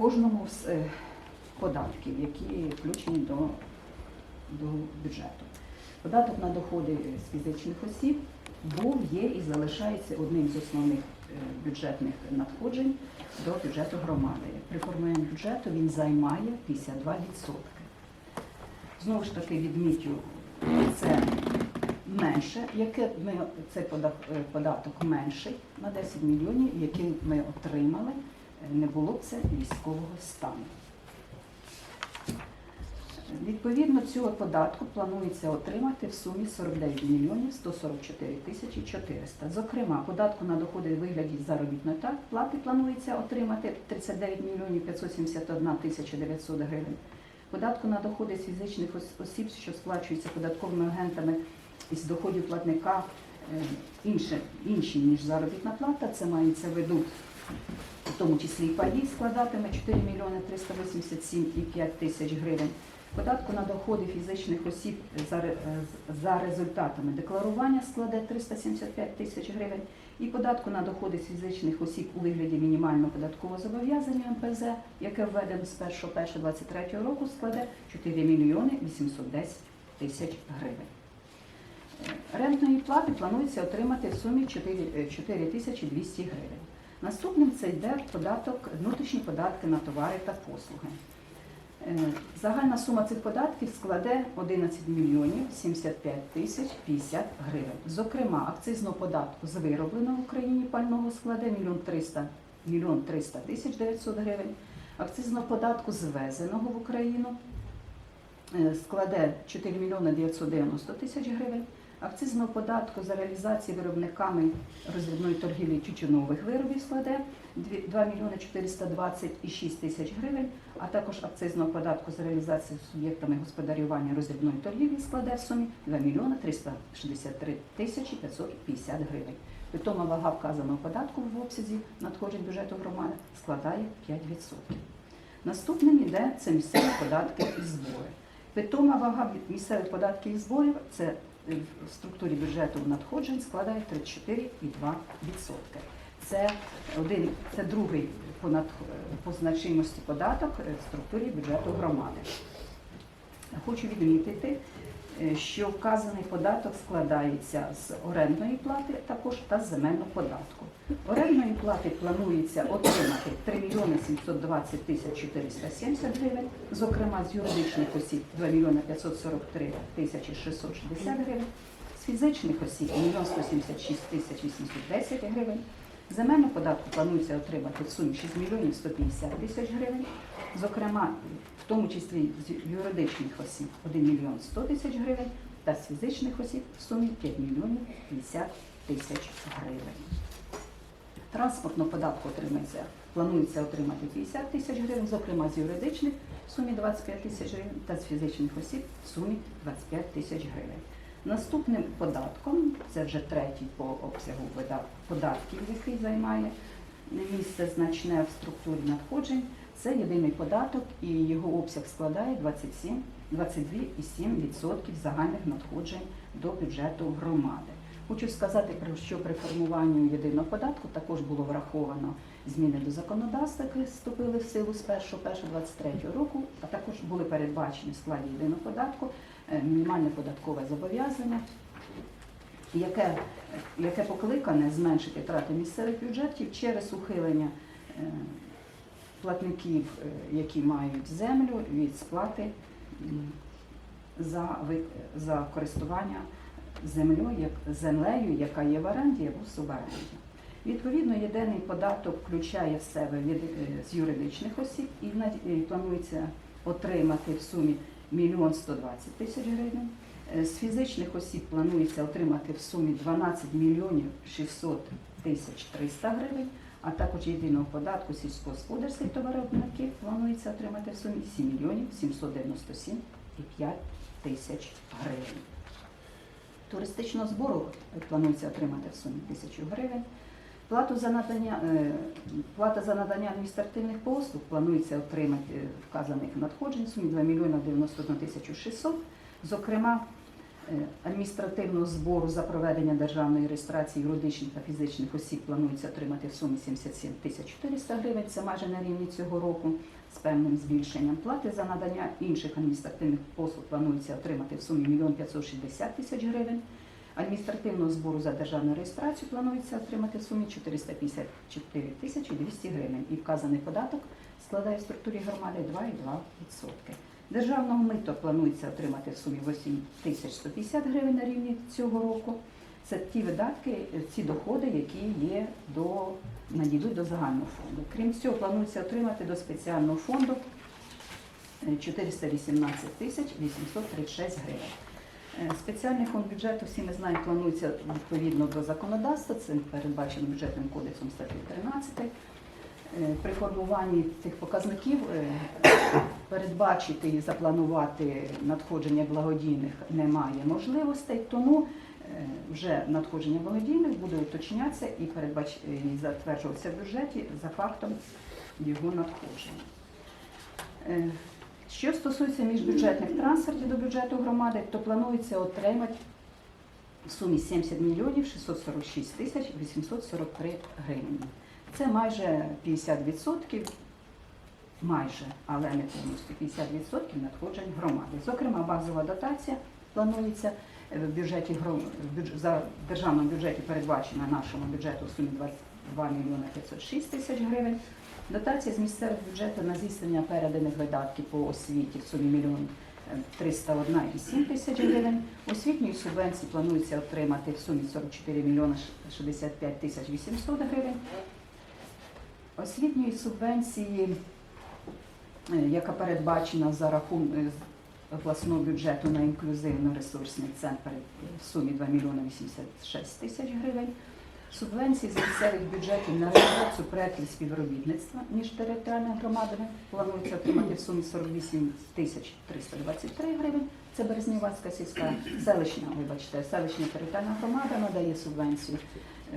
кожному з е, податків, які включені до, до бюджету. Податок на доходи з фізичних осіб був, є і залишається одним з основних е, бюджетних надходжень до бюджету громади. При формуванні бюджету він займає 52%. Знову ж таки, відмітю, це менше, яке ми цей е, податок менший на 10 мільйонів, який ми отримали, не було б це військового стану. Відповідно цього податку планується отримати в сумі 49 мільйонів 144 тисячі 400. Зокрема, податку на доходи у вигляді заробітної плати планується отримати 39 мільйонів 571 тисяча 900 гривень. Податку на доходи з фізичних осіб, що сплачуються податковими агентами із доходів платника е, інше, інші, ніж заробітна плата, це мається в виду в тому числі і паї складатиме 4 мільйони 387,5 тисяч гривень. Податку на доходи фізичних осіб за, е, результатами декларування складе 375 тисяч гривень. І податку на доходи фізичних осіб у вигляді мінімального податкового зобов'язання МПЗ, яке введено з 1.1.23 року, складе 4 мільйони 810 тисяч гривень. Е, Рентної плати планується отримати в сумі 4 е, 4 тисячі 200 гривень. Наступним це йде податок, внутрішні податки на товари та послуги. Е, Загальна сума цих податків складе 11 мільйонів 75 тисяч 50 гривень. Зокрема, акцизного податку з виробленого в Україні пального складе 1 300 мільйон 300 тисяч 900 гривень. Акцизного податку з ввезеного в Україну е, складе 4 мільйони 990 тисяч гривень. Акцизного податку за реалізацію виробниками роздрібної торгівлі тютюнових виробів складе 2 мільйони 426 тисяч гривень, а також акцизного податку за реалізацію суб'єктами господарювання роздрібної торгівлі складе в сумі 2 мільйони 363 тисячі 550 гривень. Питома вага вказаного податку в обсязі надходжень бюджету громади складає 5%. Наступним іде це місцеві податки і збори. Питома вага місцевих податків і зборів це в структурі бюджету надходжень складає 34,2%. Це один, це другий по, над, по значимості податок е, в структурі бюджету громади. Хочу відмітити, е, що вказаний податок складається з орендної плати також та з земельного податку. Орендної плати планується отримати 3 мільйони 720 тисяч 470 гривень, зокрема з юридичних осіб 2 мільйони 543 тисячі 660 гривень, з фізичних осіб 1 мільйон 176 тисяч 810 гривень. Земельну податку планується отримати в сумі 6 мільйонів 150 тисяч гривень, зокрема, в тому числі з юридичних осіб 1 мільйон 100 тисяч гривень та з фізичних осіб в сумі 5 мільйонів 50 тисяч гривень. Транспортного податку отримається, планується отримати 50 тисяч гривень, зокрема з юридичних в сумі 25 тисяч гривень та з фізичних осіб в сумі 25 тисяч гривень. Наступним податком, це вже третій по обсягу податків, який займає місце значне в структурі надходжень, це єдиний податок і його обсяг складає 27, 22,7% загальних надходжень до бюджету громади. Хочу сказати, про що при формуванні єдиного податку також було враховано зміни до законодавства, які вступили в силу з 1.1.23 року, а також були передбачені в складі єдиного податку мінімальне податкове зобов'язання, яке, яке покликане зменшити втрати місцевих бюджетів через ухилення е, платників, е, які мають землю, від сплати за, за користування землею, землею, яка є в оренді або в суборенді. Відповідно, єдиний податок включає в себе від, е, з юридичних осіб і планується отримати в сумі 1 120 тисяч гривень. Е, З фізичних осіб планується отримати в сумі 12 мільйонів 600 тисяч 300 гривень, а також єдиного податку сільськогосподарських товаровиробників планується отримати в сумі 7 мільйонів 797,5 тисяч гривень. Туристичного збору планується отримати в сумі 1000 гривень. Плату за надання, е, плата за надання адміністративних послуг планується отримати е, вказаних надходжень сумі 2 мільйона 91 тисячу 600. Зокрема, Е, Адміністративного збору за проведення державної реєстрації юридичних та фізичних осіб планується отримати в сумі 77 тисяч 400 гривень. Це майже на рівні цього року з певним збільшенням. Плати за надання інших адміністративних послуг планується отримати в сумі 1 560 тисяч гривень. Адміністративного збору за державну реєстрацію планується отримати в сумі 454 тисячі 200 гривень. І вказаний податок складає в структурі громади 2,2%. Державного мито планується отримати в сумі 8 тисяч 150 гривень на рівні цього року. Це ті видатки, ці доходи, які є до надійдуть до загального фонду. Крім цього, планується отримати до спеціального фонду е, 418 тисяч 836 гривень. Е, Спеціальний фонд бюджету, всі ми знаємо, планується відповідно до законодавства, це передбачено бюджетним кодексом статті 13. Е, При формуванні цих показників е, передбачити і запланувати надходження благодійних немає можливостей, тому вже надходження благодійних буде уточнятися і передбач... і затверджуватися в бюджеті за фактом його надходження. Що стосується міжбюджетних трансфертів до бюджету громади, то планується отримати в сумі 70 мільйонів 646 тисяч 843 гривні. Це майже 50%, майже, але не повністю 50% надходжень громади. Зокрема, базова дотація планується в бюджеті за державному бюджеті передбачена нашому бюджету в сумі 22 мільйони 506 тисяч гривень. Дотація з місцевих бюджетів на здійснення переданих видатків по освіті в сумі мільйон 301,7 тисяч гривень. Освітньої субвенції планується отримати в сумі 44 мільйони 65 тисяч 800 гривень. Освітньої субвенції, е, яка передбачена за рахунок з обласного бюджету на інклюзивно-ресурсний центр в сумі 2 мільйони 86 тисяч гривень. Субвенції з місцевих бюджетів на реалізацію проєктів співробітництва між територіальними громадами планується отримати в сумі 48 тисяч 323 гривень. Це Березнівацька сільська селищна, вибачте, селищна територіальна громада надає субвенцію е,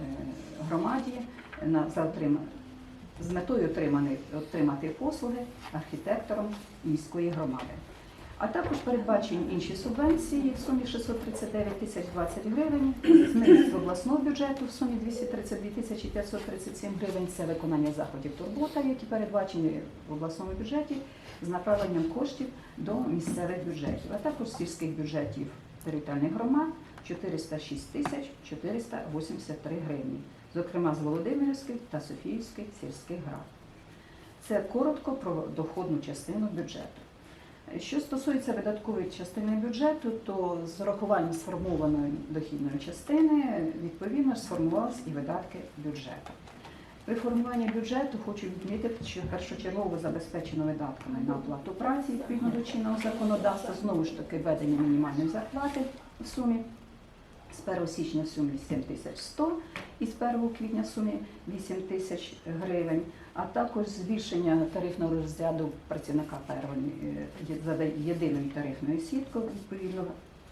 громаді на за отрима- з метою отримати послуги архітектором міської громади. А також передбачені інші субвенції в сумі 639 тисяч 20 гривень, з обласного бюджету в сумі 232 тисячі 537 гривень. Це виконання заходів турбота, які передбачені в обласному бюджеті з направленням коштів до місцевих бюджетів, а також сільських бюджетів територіальних громад 406 тисяч 483 гривні, зокрема з Володимирських та Софіївських сільських град. Це коротко про доходну частину бюджету. Що стосується видаткової частини бюджету, то з урахуванням сформованої дохідної частини відповідно сформувалися і видатки бюджету. При формуванні бюджету хочу відмітити, що першочергово забезпечено видатками на оплату праці відповідно до чинного законодавства, знову ж таки введення мінімальної зарплати в сумі з 1 січня в сумі 7100 і з 1 квітня в сумі 8 тисяч гривень, а також збільшення тарифного розряду працівника первої е, за єдиною тарифною сіткою відповідно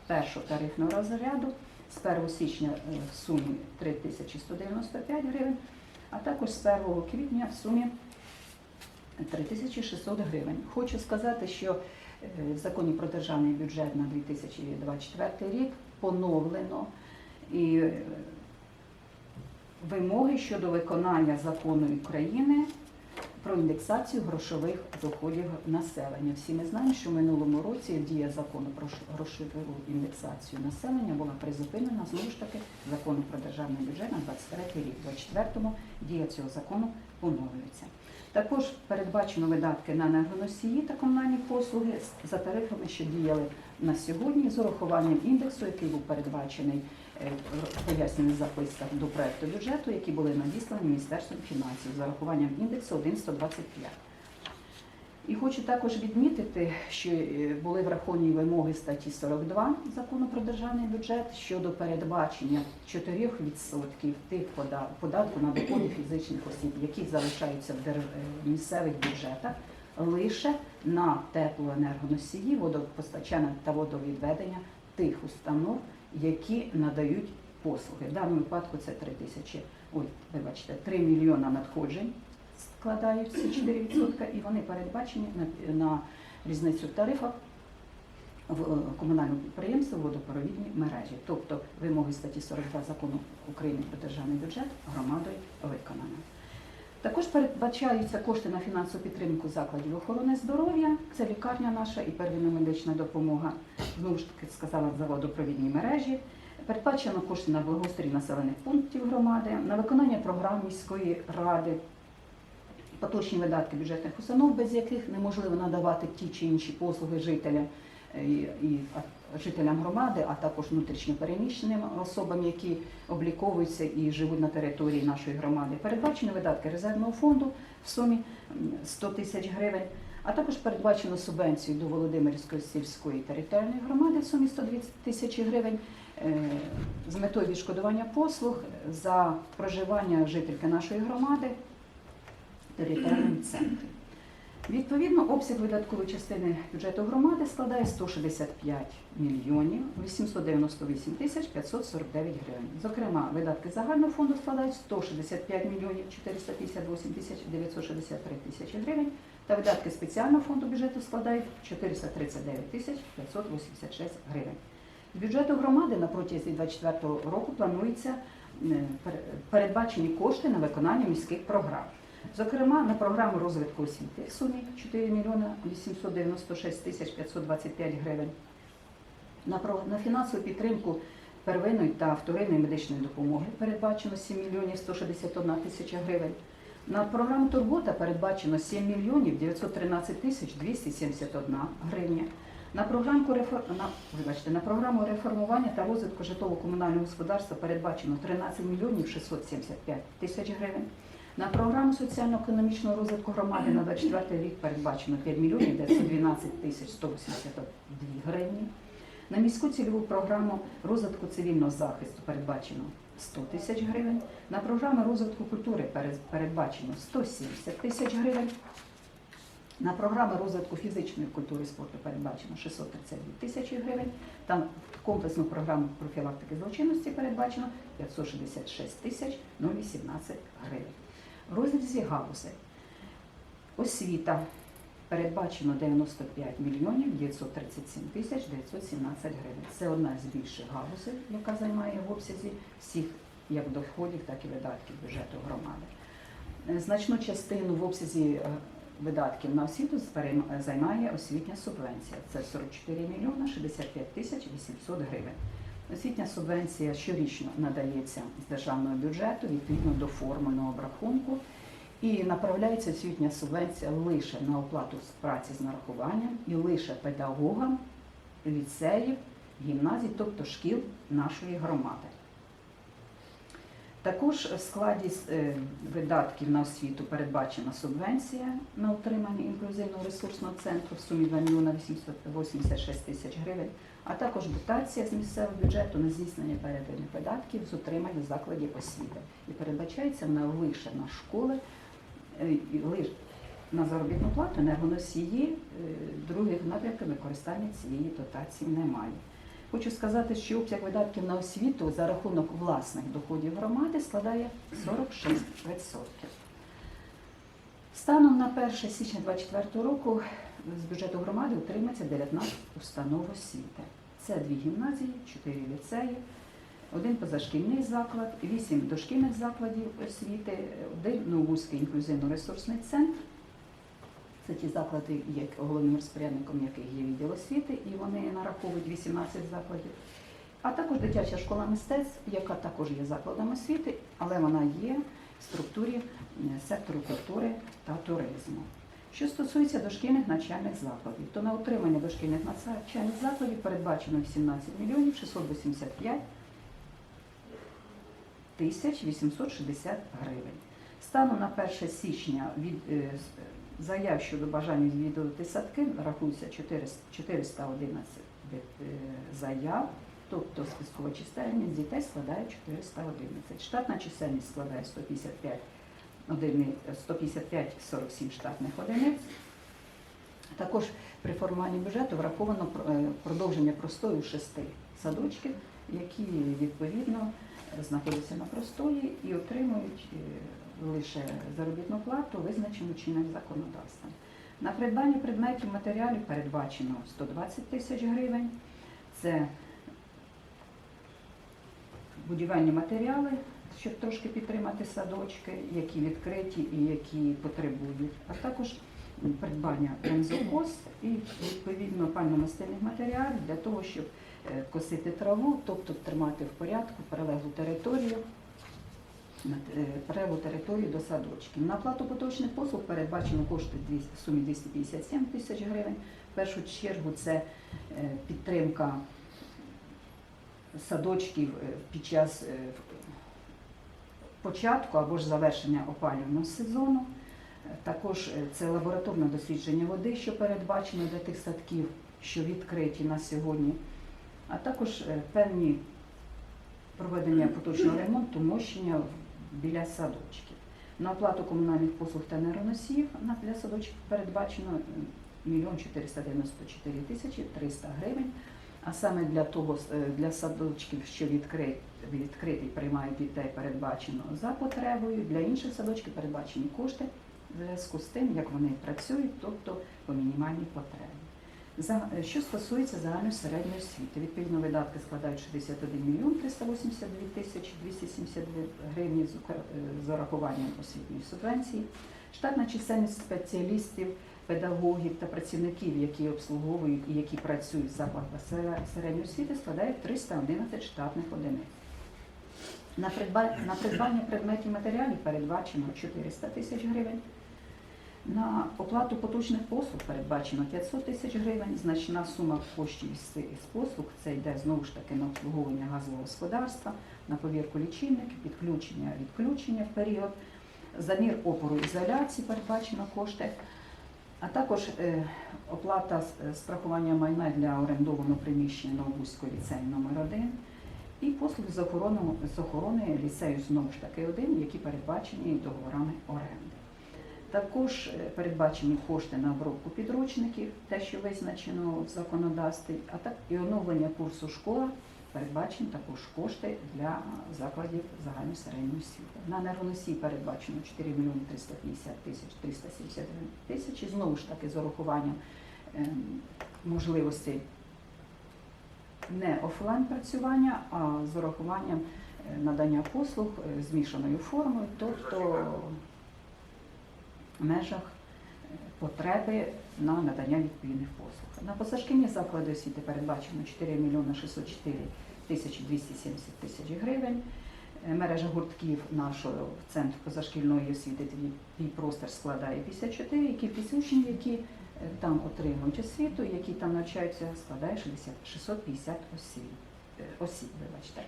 першого тарифного розряду з 1 січня е, в сумі 3195 гривень, а також з 1 квітня в сумі 3600 гривень. Хочу сказати, що е, в законі про державний бюджет на 2024 рік поновлено і вимоги щодо виконання закону України про індексацію грошових доходів населення. Всі ми знаємо, що в минулому році дія закону про грошову індексацію населення була призупинена знову ж таки законом про державний бюджет на 23 рік. У 24-му дія цього закону поновлюється. Також передбачено видатки на енергоносії та комунальні послуги за тарифами, що діяли на сьогодні, з урахуванням індексу, який був передбачений е, в записках до проекту бюджету, які були надіслані Міністерством фінансів з урахуванням індексу 1,125. І хочу також відмітити, що е, були враховані вимоги статті 42 закону про державний бюджет щодо передбачення 4% тих пода- податку на доходи фізичних осіб, які залишаються в е, місцевих бюджетах, лише на теплоенергоносії, водопостачання та водовідведення тих установ, які надають послуги. В даному випадку це 3 тисячі, ой, вибачте, 3 мільйона надходжень складають ці 4%, і вони передбачені на, на різницю в тарифах в е, комунальному підприємстві водопровідні мережі. Тобто вимоги статті 42 закону України про державний бюджет громадою виконано. Також передбачаються кошти на фінансову підтримку закладів охорони здоров'я. Це лікарня наша і первинна медична допомога. Знову ж таки сказала за водопровідні мережі. Передбачено кошти на благоустрій населених пунктів громади, на виконання програм міської ради, поточні видатки бюджетних установ, без яких неможливо надавати ті чи інші послуги жителям і, жителям громади, а також внутрішньопереміщеним особам, які обліковуються і живуть на території нашої громади. Передбачені видатки резервного фонду в сумі 100 тисяч гривень. А також передбачено субвенцію до Володимирської сільської територіальної громади в сумі 102 тисячі гривень е, з метою відшкодування послуг за проживання жительки нашої громади в територіальному центрі. Відповідно, обсяг видаткової частини бюджету громади складає 165 мільйонів 898 тисяч 549 гривень. Зокрема, видатки загального фонду складають 165 мільйонів 458 тисяч 963 тисячі гривень, та видатки спеціального фонду бюджету складають 439 тисяч 586 гривень. З бюджету громади на протязі 2024 року планується е, передбачені кошти на виконання міських програм. Зокрема, на програму розвитку освіти в сумі 4 мільйона 896 тисяч 525 гривень. На, фінансову підтримку первинної та вторинної медичної допомоги передбачено 7 мільйонів 161 тисяча гривень. На програму Турбота передбачено 7 мільйонів 913 тисяч 271 гривня. На програму, на, вибачте, на програму реформування та розвитку житлово-комунального господарства передбачено 13 мільйонів 675 тисяч гривень. На програму соціально-економічного розвитку громади на 24 рік передбачено 5 мільйонів 912 тисяч 182 гривні. На міську цільову програму розвитку цивільного захисту передбачено 100 тисяч гривень. На програму розвитку культури передбачено 170 тисяч гривень. На програми розвитку фізичної культури і спорту передбачено 632 тисячі гривень. Там комплексну програму профілактики злочинності передбачено 566 тисяч 018 гривень. В розрізі галузей освіта передбачено 95 мільйонів 937 тисяч 917 гривень. Це одна з більших галузей, яка займає в обсязі всіх як доходів, так і видатків бюджету громади. Е, Значну частину в обсязі е, видатків на освіту займає освітня субвенція. Це 44 мільйона 65 тисяч 800 гривень. Освітня субвенція щорічно надається з державного бюджету відповідно до формульного обрахунку. І направляється освітня субвенція лише на оплату праці з нарахуванням і лише педагогам ліцеїв, гімназій, тобто шкіл нашої громади. Також в складі е, видатків на освіту передбачена субвенція на утримання інклюзивного ресурсного центру в сумі 2 мільйона 886 тисяч гривень, а також дотація з місцевого бюджету на здійснення переданих видатків з утримання закладів освіти. І передбачається вона лише на школи, е, лише на заробітну плату, енергоносії, е, других напрямків використання цієї дотації немає. Хочу сказати, що обсяг видатків на освіту за рахунок власних доходів громади складає 46%. Станом на 1 січня 2024 року з бюджету громади утримається 19 установ освіти. Це дві гімназії, 4 ліцеї, один позашкільний заклад, 8 дошкільних закладів освіти, один Новузький інклюзивно-ресурсний центр. Це ті заклади, як головним розпорядником яких є відділ освіти, і вони нараховують 18 закладів. А також дитяча школа мистецтв, яка також є закладом освіти, але вона є в структурі е, сектору культури та туризму. Що стосується дошкільних навчальних закладів, то на утримання дошкільних навчальних закладів передбачено 18 мільйонів 685 тисяч 860 гривень. Станом на 1 січня від е, заяв щодо бажання відвідувати садки рахується 400 411 е, заяв, тобто спискова чисельність дітей складає 411. Штатна чисельність складає 155 одини- 155-47 штатних одиниць. Також при формуванні бюджету враховано е, продовження простою шести садочків, які відповідно знаходяться на простої і отримують е, лише заробітну плату, визначену чинним законодавством. На придбання предметів матеріалів передбачено 120 тисяч гривень. Це будівельні матеріали, щоб трошки підтримати садочки, які відкриті і які потребують, а також придбання бензокос і відповідно пально-мастильних матеріалів для того, щоб е, косити траву, тобто тримати в порядку прилеглу територію. е, територію до садочків. На плату поточних послуг передбачено кошти в сумі 257 тисяч гривень. В першу чергу це е, підтримка садочків під час початку або ж завершення опалювального сезону. Також е, це лабораторне дослідження води, що передбачено для тих садків, що відкриті на сьогодні, а також е, певні проведення поточного ремонту, мощення біля садочків. На оплату комунальних послуг та нейроносіїв для садочків передбачено 1 494 тисячі 300 гривень. А саме для того е, для садочків, що відкрит, відкриті приймають дітей, передбачено за потребою. Для інших садочків передбачені кошти в зв'язку з тим, як вони працюють, тобто по мінімальній потребі. За, е, що стосується загальної середньої освіти, відповідно видатки складають 61 мільйон 382 тисячі 272 гривні е, з урахуванням освітньої субвенції. Штатна чисельність спеціалістів, педагогів та працівників, які обслуговують і які працюють в закладах середньої освіти, складає 311 штатних одиниць. На придба- на придбання предметів матеріалів передбачено 400 тисяч гривень. На оплату поточних послуг передбачено 500 тисяч гривень. Значна сума коштів з послуг це йде знову ж таки на обслуговування газового господарства, на повірку лічильників, підключення, відключення в період, замір опору ізоляції передбачено кошти, а також е, оплата е, страхування майна для орендованого приміщення Новобузького ліцею номер 1 і послуги з охорони, з охорони ліцею знову ж таки один, які передбачені договорами оренди. Також е, передбачені кошти на обробку підручників, те, що визначено в законодавстві, а так і оновлення курсу школа передбачені також кошти для закладів загальної середньої освіти. На енергоносій передбачено 4 мільйони 350 тисяч 379 тисяч. І Знову ж таки з урахуванням ем, можливостей не офлайн працювання, а з урахуванням е, надання послуг е, змішаною формою, тобто в межах е, потреби на надання відповідних послуг. На позашкільні заклади освіти передбачено 4 мільйони 604 тисячі 270 тисяч гривень. Е, Мережа гуртків нашого центру позашкільної освіти «Твій- простір складає 54, і кількість учнів, які е, там отримують освіту, які там навчаються, складає 60, 650 осіб. е, осіб вибачте.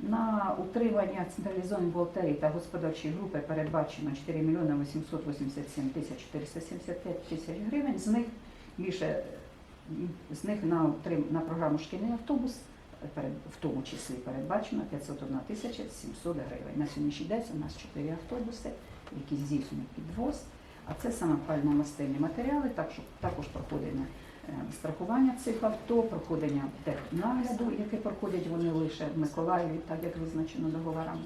На утримання централізованої бухгалтерії та господарчої групи передбачено 4 мільйони 887 тисяч 475 тисяч гривень. З них більше з них на, на програму шкільний автобус, в тому числі передбачено 501 тисяча 700 гривень. На сьогоднішній день у нас 4 автобуси, які здійснюють підвоз. А це саме пально-мастильні матеріали, так, що також проходимо е, страхування цих авто, проходення технагляду, яке проходять вони лише в Миколаєві, так як визначено договорами.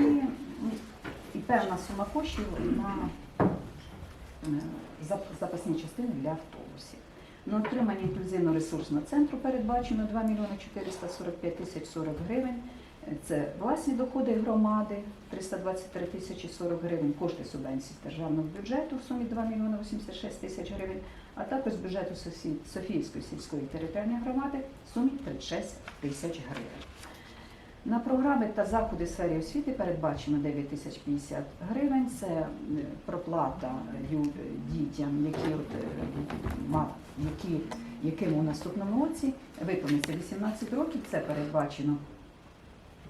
І, і певна сума коштів на е, запасні частини для автобусів. На отримання інклюзивно-ресурсного центру передбачено 2 мільйони 445 тисяч 40 гривень. Це власні доходи громади 323 тисячі 40 гривень, кошти субвенцій з державного бюджету в сумі 2 мільйони 86 тисяч гривень, а також бюджету Софіївської сільської територіальної громади в сумі 36 тисяч гривень. На програми та заходи в сфері освіти передбачено 9 тисяч 50 гривень. Це е, проплата дітям, які, от, е, ма- які, яким у наступному році виповниться 18 років. Це передбачено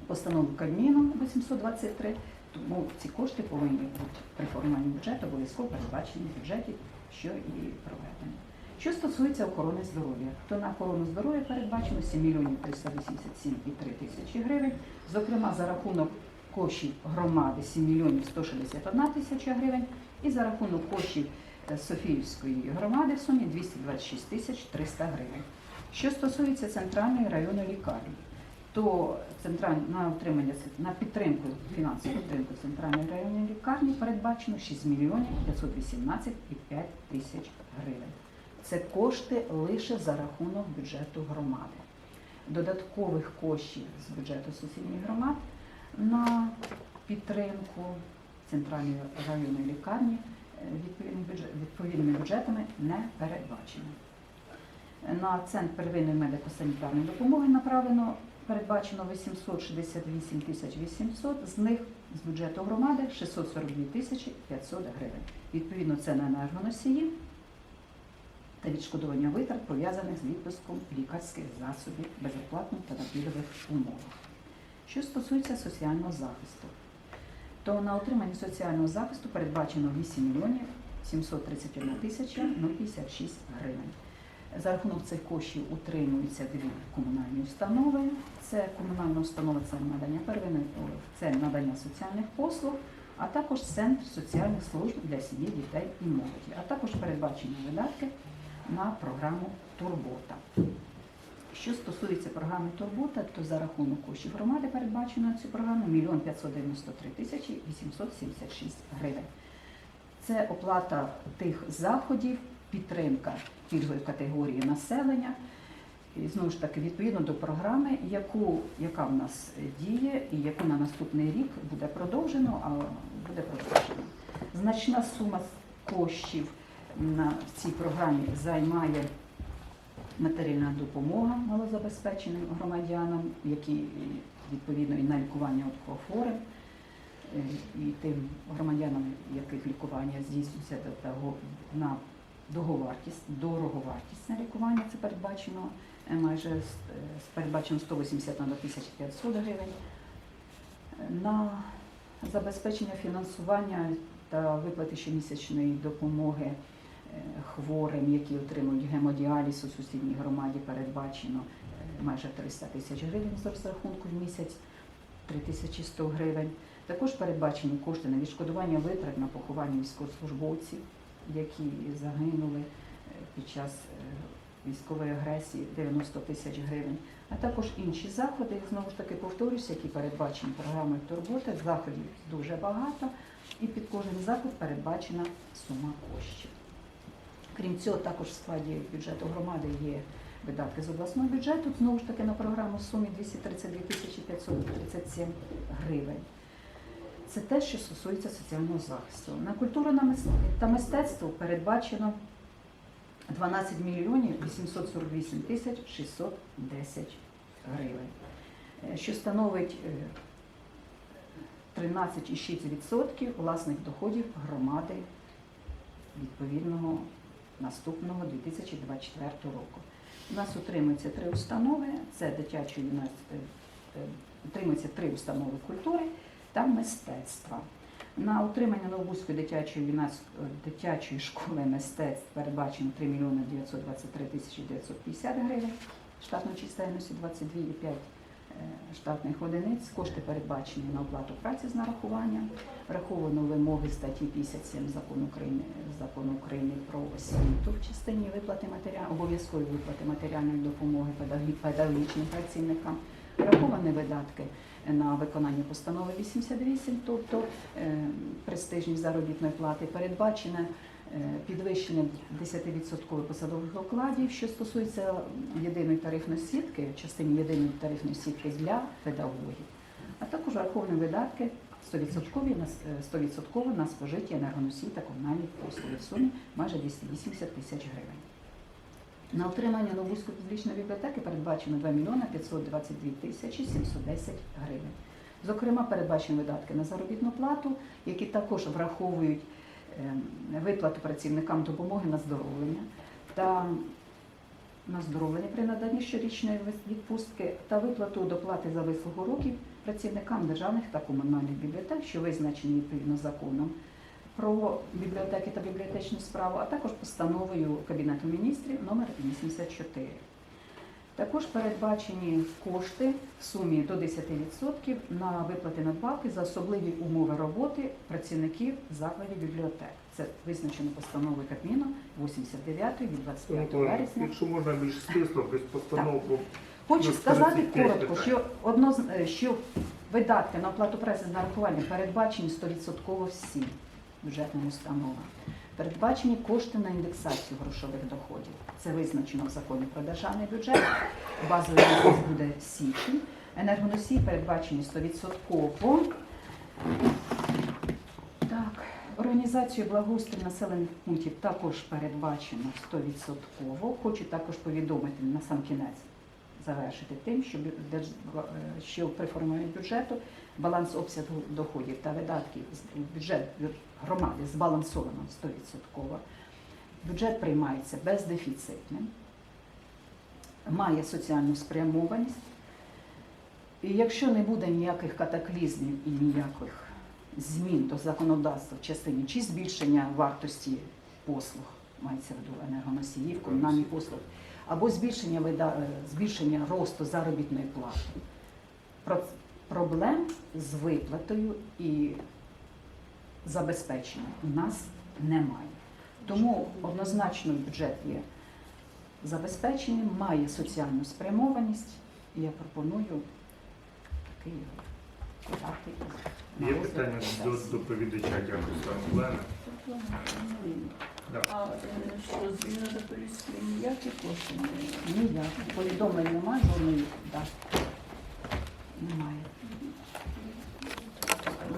постановою Кабміну 823. Тому ці кошти повинні бути при формуванні бюджету обов'язково передбачені в бюджеті, що і проведено. Що стосується охорони здоров'я, то на охорону здоров'я передбачено 7 мільйонів 387,3 тисячі гривень. Зокрема, за рахунок коштів громади 7 мільйонів 161 тисяча гривень і за рахунок коштів Софіївської громади в сумі 226 тисяч 300 гривень. Що стосується центральної районної лікарні, то на утримання на підтримку фінансову підтримку центральної районної лікарні передбачено 6 мільйонів 518,5 тисяч гривень. Це кошти лише за рахунок бюджету громади. Додаткових коштів з бюджету сусідніх громад на підтримку центральної районної лікарні е, відповідними бюджетами не передбачено. На центр первинної медико-санітарної допомоги направлено передбачено 868 тисяч 800, з них з бюджету громади 642 тисячі 500 гривень. Відповідно, це на енергоносії та відшкодування витрат, пов'язаних з відпуском лікарських засобів безоплатно та на умовах. Що стосується соціального захисту, то на отримання соціального захисту передбачено 8 мільйонів 731 тисяча 056 гривень. За рахунок цих коштів утримуються дві комунальні установи. Це комунальна установа це надання первинної це надання соціальних послуг, а також центр соціальних служб для сім'ї, дітей і молоді, а також передбачені видатки на програму Турбота. Що стосується програми Турбота, то за рахунок коштів громади передбачено цю програму 1 593 тисячі 876 гривень. Це оплата тих заходів, підтримка пільгової категорії населення. І знову ж таки, відповідно до програми, яку, яка в нас діє і яку на наступний рік буде продовжено, а буде продовжено. Значна сума коштів на цій програмі займає матеріальна допомога малозабезпеченим громадянам, які відповідно і на лікування онкохворим, е, і тим громадянам, яких лікування здійснюється того на дороговартість, дороговартісне лікування, це передбачено е, майже е, передбачено 180 на 1500 гривень. На забезпечення фінансування та виплати щомісячної допомоги хворим, які отримують гемодіаліз у сусідній громаді, передбачено е, майже 300 тисяч гривень з розрахунку в місяць, 3100 гривень. Також передбачені кошти на відшкодування витрат на поховання військовослужбовців, які загинули е, під час е, військової агресії 90 тисяч гривень, а також інші заходи, знову ж таки повторюся, які передбачені програмою Турбота. Заходів дуже багато, і під кожен заход передбачена сума коштів. Крім цього, також в складі бюджету громади є видатки з обласного бюджету, знову ж таки на програму в сумі 232 тисячі 537 гривень. Це те, що стосується соціального захисту. На культуру та мистецтво передбачено 12 мільйонів 848 тисяч 610 гривень, е, що становить е, 13,6% власних доходів громади відповідного наступного 2024 року. У нас утримуються три установи: це дитячі юнацтво, утримуються три установи культури та мистецтва. На утримання Новобузької дитячої дитячої школи мистецтв передбачено 3 мільйони 923 тисячі 950 гривень, штатної чисельності 22,5 е, штатних одиниць. Кошти передбачені на оплату праці з нарахуванням. Враховано вимоги статті 57 закону України закону України про освіту в частині виплати матеріал, обов'язкової виплати матеріальної допомоги педагогічним працівникам. Враховані видатки на виконання постанови 88, тобто е, престижність заробітної плати, передбачене е, підвищення 10% посадових окладів, що стосується єдиної тарифної сітки, частині єдиної тарифної сітки для педагогів, а також враховані видатки 100% на, е, 100% на спожиті енергоносій та комунальні послуги в сумі майже 280 тисяч гривень. На отримання Новузької публічної бібліотеки передбачено 2 мільйони 522 тисячі 710 гривень. Зокрема, передбачені видатки на заробітну плату, які також враховують виплату працівникам допомоги на здоровлення та на здоровлення при наданні щорічної відпустки та виплату доплати за вислугу років працівникам державних та комунальних бібліотек, що визначені відповідно законом про бібліотеки та бібліотечну справу, а також постановою Кабінету міністрів номер 84. Також передбачені кошти в сумі до 10% на виплати надбавки за особливі умови роботи працівників закладів бібліотек. Це визначено постановою Кабміну 89 від 25 Микола, вересня. Якщо можна більш стисло, без постанов про Хочу сказати коротко, що одно е, що видатки на оплату праці з нарахуванням передбачені 100% всі бюджетним установам. Передбачені кошти на індексацію грошових доходів. Це визначено в законі про державний бюджет. Базовий місяць буде січень. Енергоносії передбачені 100%. Так, організацію благоустрою населених пунктів також передбачено 100%. Хочу також повідомити на сам кінець завершити тим, що, е, при формуванні бюджету баланс обсягу доходів та видатків бюджет громади збалансовано 100%. Бюджет приймається бездефіцитним, має соціальну спрямованість. І якщо не буде ніяких катаклізмів і ніяких змін до законодавства в частині чи збільшення вартості послуг, мається в виду енергоносіїв, комунальних послуг, або збільшення, вида- е, збільшення росту заробітної плати, проблем з виплатою і забезпеченням у нас немає. Тому однозначно бюджет є забезпеченим, має соціальну спрямованість, і я пропоную такий його подати. Є питання до доповідача, дякую, пане Олена. А е, ніякі кошти не Ніяк. Повідомлень немає, жодної да. немає.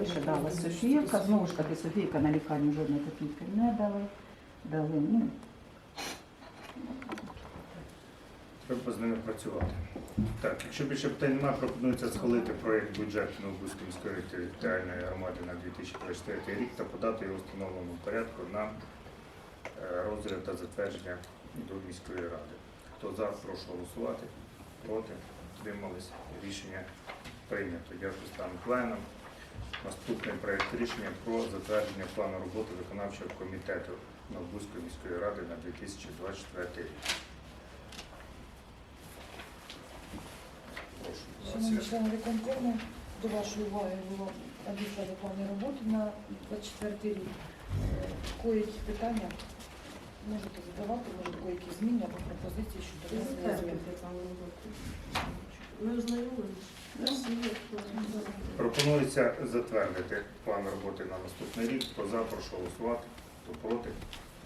Лише дала Софіївка, знову ж таки, Софійка на лікарню жодної копійки не дали. Дали, ну, Треба з ними працювати. Так, якщо більше питань немає, пропонується схвалити проєкт бюджету Новобузької міської територіальної громади на 2024 рік та подати його в встановленому порядку на е, розгляд та затвердження до міської ради. Хто за, прошу голосувати. Проти, утримались. Рішення прийнято. Дякую, Стану Миколаївна. Наступний проєкт рішення про затвердження плану роботи виконавчого комітету Новобузької міської ради на 2024 рік. Прошу. Шановні члени виконкому, до вашої уваги було надіслано плани роботи на 24 рік. Е, Коїть питання можете задавати, може коїкі зміни або пропозиції щодо змін. Ми ознайомилися. Пропонується затвердити план роботи на наступний рік. Хто за, прошу голосувати, хто проти,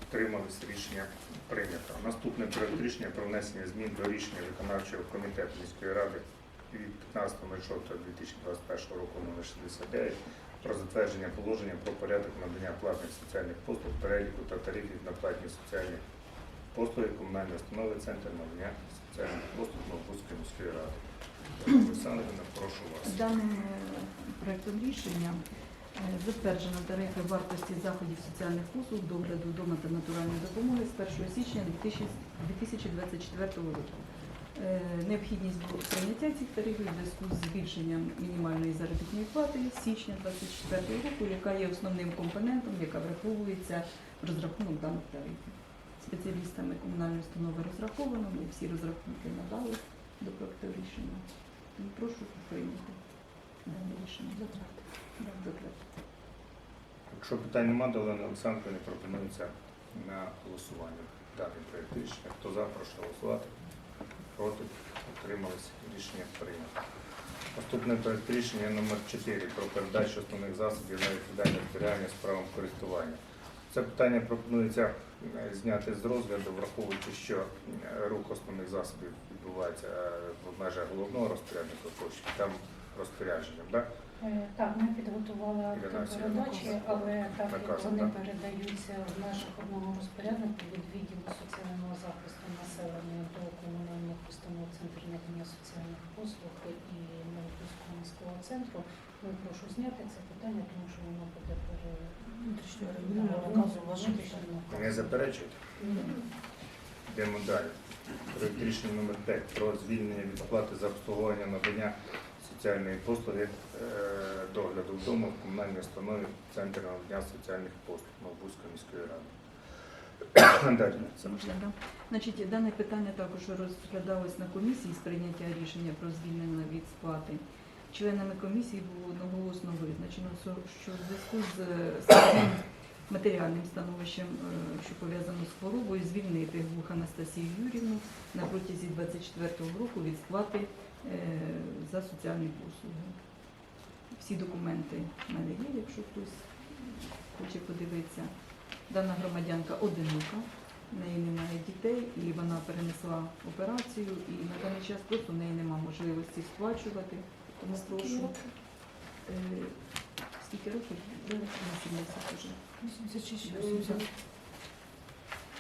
Утримались. Рішення прийнято. Наступний проект рішення про внесення змін до рішення виконавчого комітету міської ради від 15.06.2021 року номер 69 про затвердження положення про порядок надання платних соціальних послуг, переліку та тарифів на платні соціальні послуги комунальної установи Центр надання соціальних послуг Новобузької міської ради. Олександрівна, прошу вас. Даним е, проектом рішення е, затверджено тарифи вартості заходів соціальних послуг, догляду вдома та натуральної допомоги з 1 січня 2024 року. Е, Необхідність прийняття цих тарифів в зв'язку з збільшенням мінімальної заробітної плати з січня 2024 року, яка є основним компонентом, яка враховується в розрахунок даних тарифів. Спеціалістами комунальної установи розраховано, ми всі розрахунки надали до проекту рішення. Тому прошу прийняти дане рішення. Затвердити. Якщо питань немає, до Олени Олександрівни пропонується на голосування. Даний проєкт рішення. Хто за, прошу голосувати. Проти, утримались. Рішення прийнято. Наступний проєкт рішення номер 4 про передачу основних засобів на відповідальне зберігання з правом користування. Це питання пропонується е, зняти з розгляду, враховуючи, що е, рух основних засобів відбувається е, в межах головного розпорядника коштів, там розпорядженням. Да? Е, Так, ми підготували передачі, але так як вони так? передаються в межах одного розпорядника від відділу соціального захисту населення до комунальних установ Центру надання соціальних послуг і Новопільського міського центру, ми прошу зняти це питання, тому що воно буде пере... Не заперечуєте? Йдемо далі. Проект рішення номер 5 про звільнення від сплати за обслуговування надання соціальної послуги е, догляду вдома в комунальній установі Центр надання соціальних послуг Новбузької міської ради. Значить, дане питання також розглядалось на комісії з прийняття рішення про звільнення від сплати. Членами комісії було одноголосно визначено, що- в зв'язку з матеріальним становищем, е, що пов'язано з хворобою, звільнити Глух Анастасію Юрівну на протязі 24-го року від сплати е, за соціальні послуги. Всі документи в мене є, якщо хтось хоче подивитися. Дана громадянка одинока, в неї немає дітей, і вона перенесла операцію, і на даний час просто в неї немає можливості сплачувати. Тому прошу. Е, Скільки років? Вже на 70 вже. 86 80.